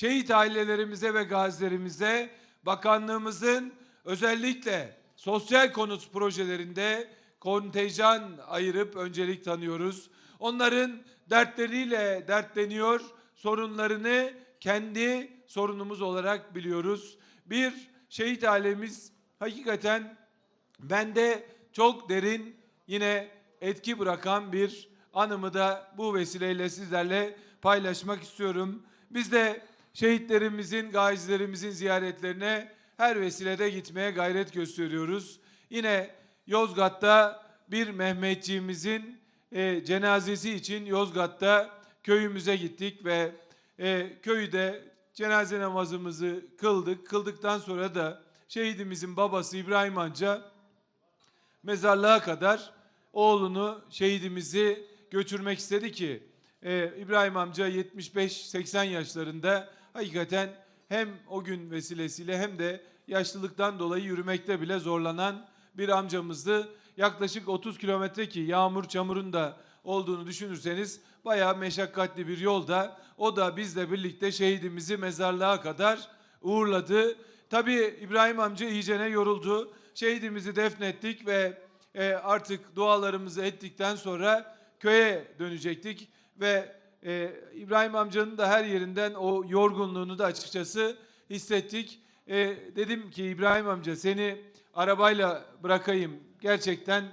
şehit ailelerimize ve gazilerimize bakanlığımızın özellikle sosyal konut projelerinde kontenjan ayırıp öncelik tanıyoruz. Onların dertleriyle dertleniyor, sorunlarını kendi sorunumuz olarak biliyoruz. Bir şehit ailemiz hakikaten bende çok derin yine etki bırakan bir anımı da bu vesileyle sizlerle paylaşmak istiyorum. Biz de şehitlerimizin, gazilerimizin ziyaretlerine her vesilede gitmeye gayret gösteriyoruz. Yine Yozgat'ta bir Mehmetçiğimizin e, cenazesi için Yozgat'ta köyümüze gittik ve e, köyde cenaze namazımızı kıldık. Kıldıktan sonra da şehidimizin babası İbrahim Anca mezarlığa kadar oğlunu, şehidimizi götürmek istedi ki e, İbrahim amca 75-80 yaşlarında hakikaten hem o gün vesilesiyle hem de yaşlılıktan dolayı yürümekte bile zorlanan bir amcamızdı. Yaklaşık 30 kilometre ki yağmur çamurun da olduğunu düşünürseniz bayağı meşakkatli bir yolda o da bizle birlikte şehidimizi mezarlığa kadar uğurladı. Tabii İbrahim amca iyicene yoruldu. Şehidimizi defnettik ve e, artık dualarımızı ettikten sonra köye dönecektik ve e, İbrahim amcanın da her yerinden o yorgunluğunu da açıkçası hissettik. E, dedim ki İbrahim amca seni arabayla bırakayım. Gerçekten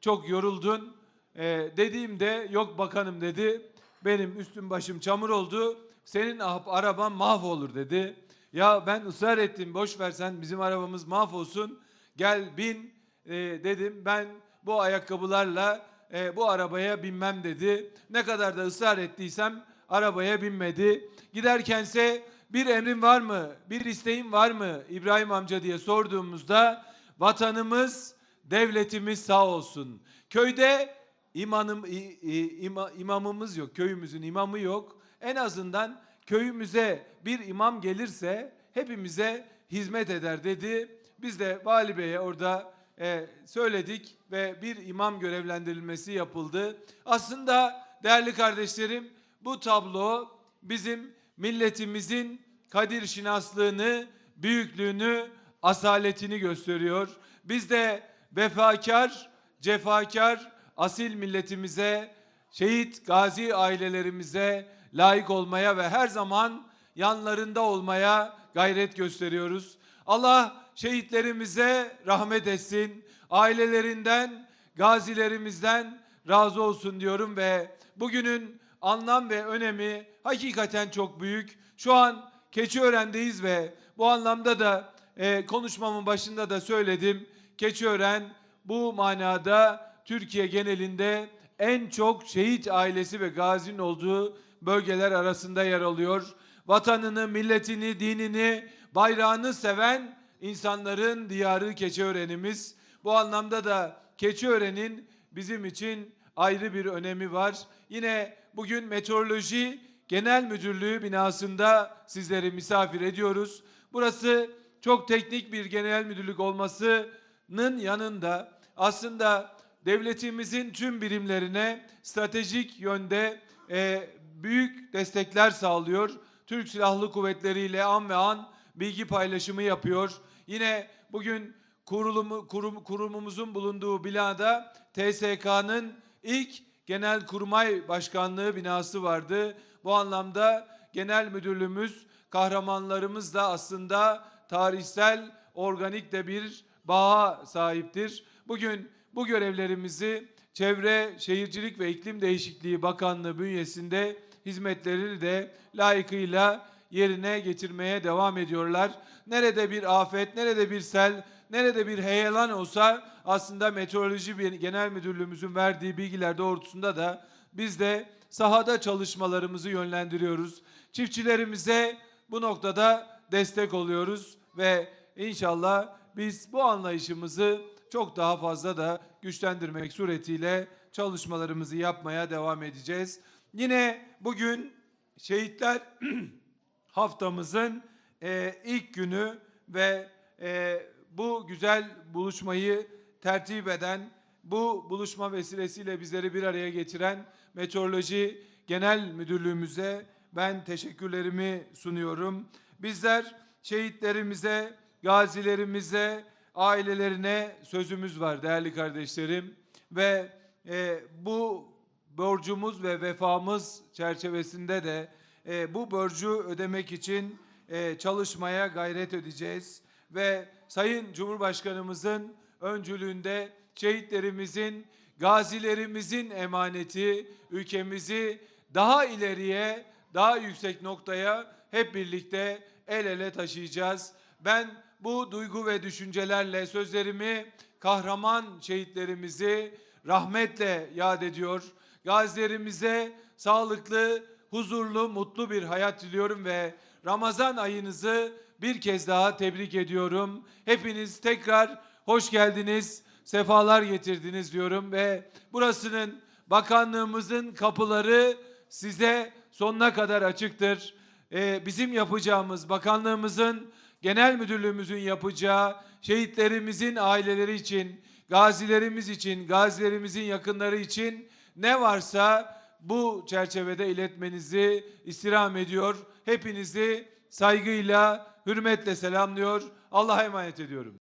çok yoruldun. E, dediğimde yok bakanım dedi. Benim üstüm başım çamur oldu. Senin ah- araban mahvolur dedi. Ya ben ısrar ettim boş versen bizim arabamız mahvolsun. Gel bin e, dedim. Ben bu ayakkabılarla e, bu arabaya binmem dedi. Ne kadar da ısrar ettiysem arabaya binmedi. Giderkense bir emrin var mı? Bir isteğin var mı İbrahim amca diye sorduğumuzda vatanımız, devletimiz sağ olsun. Köyde imanım, ima- imamımız yok. Köyümüzün imamı yok. En azından köyümüze bir imam gelirse hepimize hizmet eder dedi. Biz de Vali Bey'e orada e, söyledik ve bir imam görevlendirilmesi yapıldı. Aslında değerli kardeşlerim bu tablo bizim milletimizin kadir şinaslığını, büyüklüğünü, asaletini gösteriyor. Biz de vefakar, cefakar, asil milletimize, şehit gazi ailelerimize layık olmaya ve her zaman yanlarında olmaya gayret gösteriyoruz. Allah şehitlerimize rahmet etsin. Ailelerinden, gazilerimizden razı olsun diyorum ve bugünün anlam ve önemi hakikaten çok büyük. Şu an Keçiören'deyiz ve bu anlamda da e, konuşmamın başında da söyledim. Keçiören bu manada Türkiye genelinde en çok şehit ailesi ve gazinin olduğu bölgeler arasında yer alıyor. Vatanını, milletini, dinini, bayrağını seven insanların diyarı Keçiören'imiz. Bu anlamda da Keçiören'in bizim için ayrı bir önemi var. Yine bugün Meteoroloji Genel Müdürlüğü binasında sizleri misafir ediyoruz. Burası çok teknik bir genel müdürlük olmasının yanında aslında devletimizin tüm birimlerine stratejik yönde e, büyük destekler sağlıyor. Türk Silahlı Kuvvetleri ile an ve an bilgi paylaşımı yapıyor. Yine bugün kurulumu, kurum, kurumumuzun bulunduğu binada TSK'nın ilk Genel Kurmay Başkanlığı binası vardı. Bu anlamda genel müdürlüğümüz, kahramanlarımız da aslında tarihsel, organik de bir bağa sahiptir. Bugün bu görevlerimizi Çevre, Şehircilik ve İklim Değişikliği Bakanlığı bünyesinde hizmetlerini de layıkıyla yerine getirmeye devam ediyorlar. Nerede bir afet, nerede bir sel, nerede bir heyelan olsa aslında Meteoroloji Genel Müdürlüğümüzün verdiği bilgiler doğrultusunda da biz de sahada çalışmalarımızı yönlendiriyoruz. Çiftçilerimize bu noktada destek oluyoruz ve inşallah biz bu anlayışımızı çok daha fazla da güçlendirmek suretiyle çalışmalarımızı yapmaya devam edeceğiz. Yine bugün şehitler haftamızın e, ilk günü ve e, bu güzel buluşmayı tertip eden, bu buluşma vesilesiyle bizleri bir araya getiren Meteoroloji Genel Müdürlüğümüze ben teşekkürlerimi sunuyorum. Bizler şehitlerimize, gazilerimize, ailelerine sözümüz var değerli kardeşlerim ve e, bu borcumuz ve vefamız çerçevesinde de e, bu borcu ödemek için e, çalışmaya gayret edeceğiz ve Sayın Cumhurbaşkanımızın öncülüğünde şehitlerimizin, gazilerimizin emaneti ülkemizi daha ileriye, daha yüksek noktaya hep birlikte el ele taşıyacağız. Ben bu duygu ve düşüncelerle sözlerimi kahraman şehitlerimizi rahmetle yad ediyor. Gazilerimize sağlıklı, huzurlu, mutlu bir hayat diliyorum ve Ramazan ayınızı bir kez daha tebrik ediyorum. Hepiniz tekrar hoş geldiniz, sefalar getirdiniz diyorum ve burasının bakanlığımızın kapıları size sonuna kadar açıktır. Ee, bizim yapacağımız bakanlığımızın genel müdürlüğümüzün yapacağı şehitlerimizin aileleri için, gazilerimiz için, gazilerimizin yakınları için ne varsa bu çerçevede iletmenizi istirham ediyor. Hepinizi saygıyla, hürmetle selamlıyor. Allah'a emanet ediyorum.